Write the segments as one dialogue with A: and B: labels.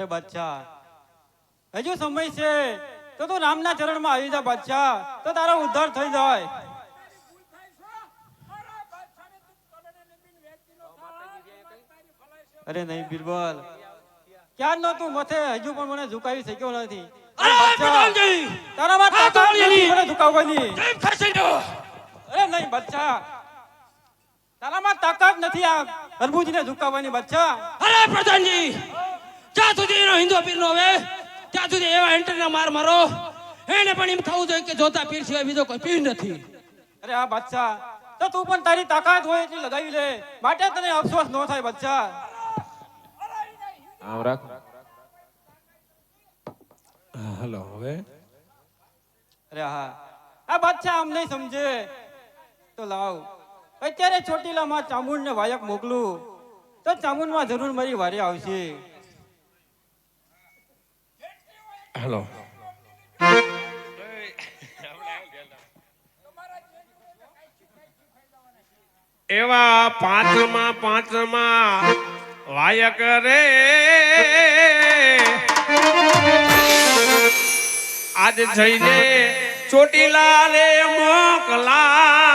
A: અરે બચ્ચા. હજુ સમય છે તો તું રામના ચરણમાં આવી જા બચ્ચા તો તારો ઉદ્ધાર થઈ જાય. અરે નહીં બિરબલ. ક્યાં નો તું મથે હજુ પણ મને ઝુકાવી શક્યો નથી? તારામાં તાકાત નથી મને ઝુકાવવાની અરે નહીં બચ્ચા. તારામાં તાકાત નથી આ તરબૂચને ઝુકાવવાની બચ્ચા.
B: અરે પ્રધાનજી. જ્યાં સુધી એનો હિન્દુ પીર નો હવે ત્યાં સુધી એવા એન્ટરના માર મારો. એને પણ એમ થવું જોઈએ કે જોતા પીર સિવાય બીજો કોઈ પીર નથી.
A: અરે આ બાદશાહ તો તું પણ તારી તાકાત હોય એટલી લગાવી લે. માટે તને અફસોસ ન થાય બાદશાહ.
C: આમ રાખ.
B: હલો હવે?
A: અરે હા. આ બાદશાહ આમ નહીં સમજે. તો લાવ. અત્યારે ચોટીલામાં ચામુંડને વાયક મોકલું. તો ચામુંડમાં જરૂર મારી વારી આવશે.
B: હલો
C: એવા પાંચમા પાંચમા વાયક રે. આજ જઈને ચોટીલા રે મોકલાવજો.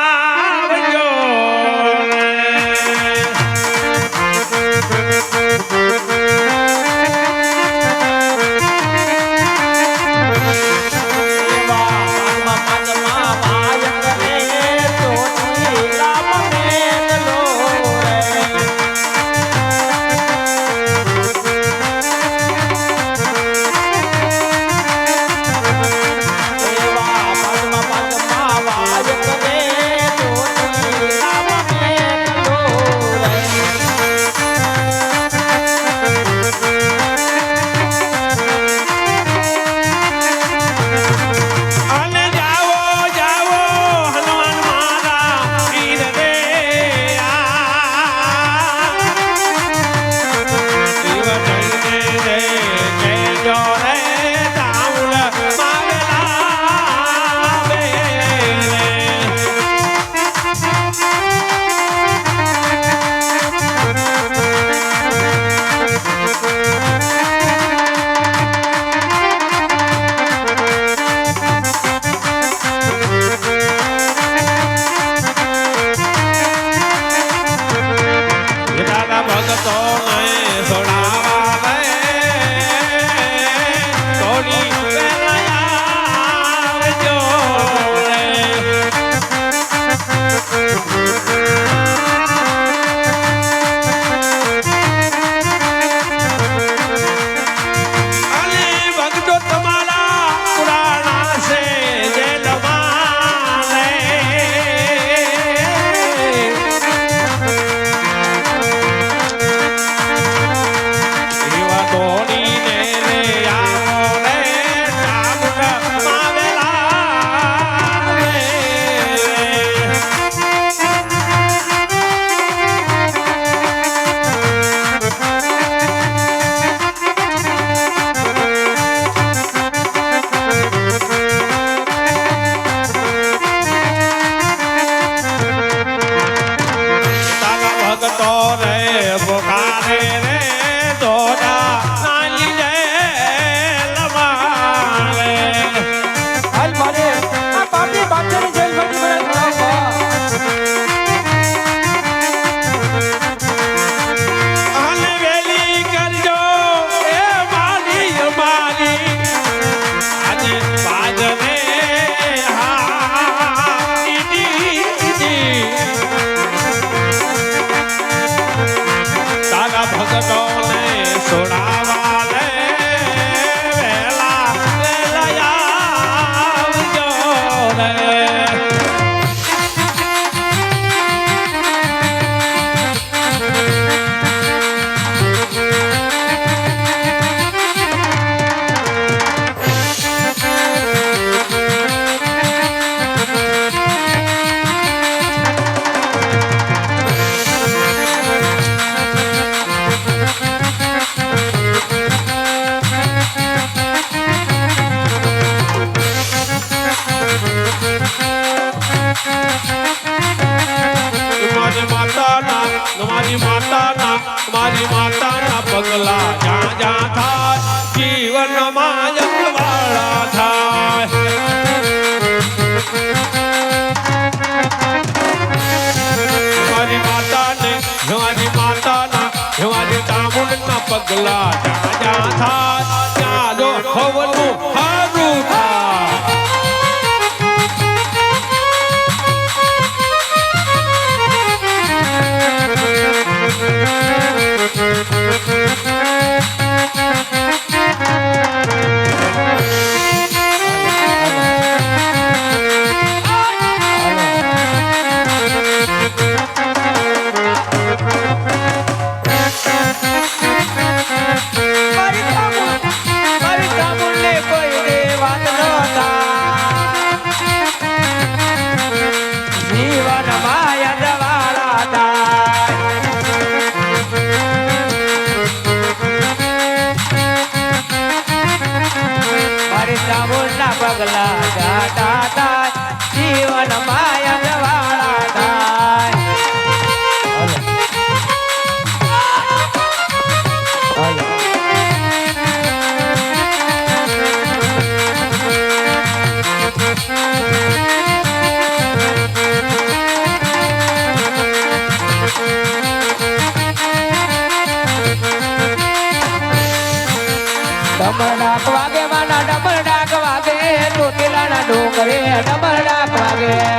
C: તારી માતાના પગલા જ્યાં જ્યાં થાય જીવનમાં જગવાળા
A: થાય. મારી
C: માતાને, મારી માતાના, મારી ચામુંડના પગલા જ્યાં જ્યાં થાય, ત્યાં જો ખવનું
D: જીવન માયા દવાળા થાય. ડમર ડાક વાગે માના ડમર ડાક વાગે ચોટીલાના ડોંગરે ડમર লাগে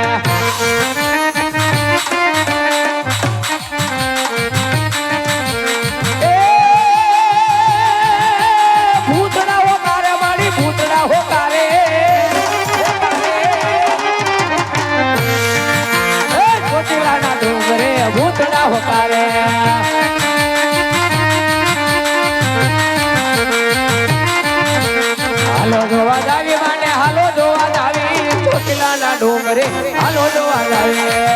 D: ડુંગરે હાલો જોવા જાવી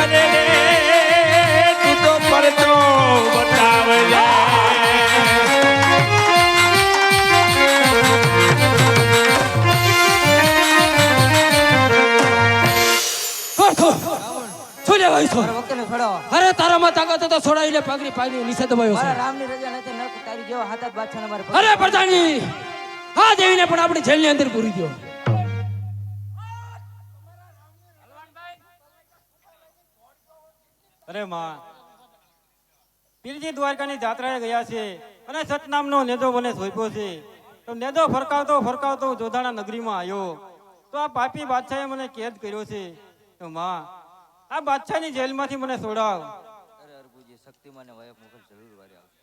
C: અરે રે તું તો પરચો બતાવજે.
B: અરે તારામાં તાકાત તો છોડાઈ લે પાઘડી દબાયો
E: મારા
B: છે.
E: રામની રજા નથી તારી જેવા હાથ મારે
B: અરે પ્રધાની આ દેવીને પણ આપણી જેલની અંદર પૂરી દો.
D: અરે માં પીરજી દ્વારકાની જાત્રાએ ગયા છે અને સતનામનો નેદો મને સોંપ્યો છે. તો નેદો ફરકાવતો ફરકાવતો જોધાણા નગરીમાં આવ્યો. તો આ પાપી બાદશાહે મને કેદ કર્યો છે. તો માં આ બાદશાહની જેલમાંથી મને છોડાવ.
E: અરે અરબુજી શક્તિમાને વાયક મોકલ જરૂર વારે આવશે.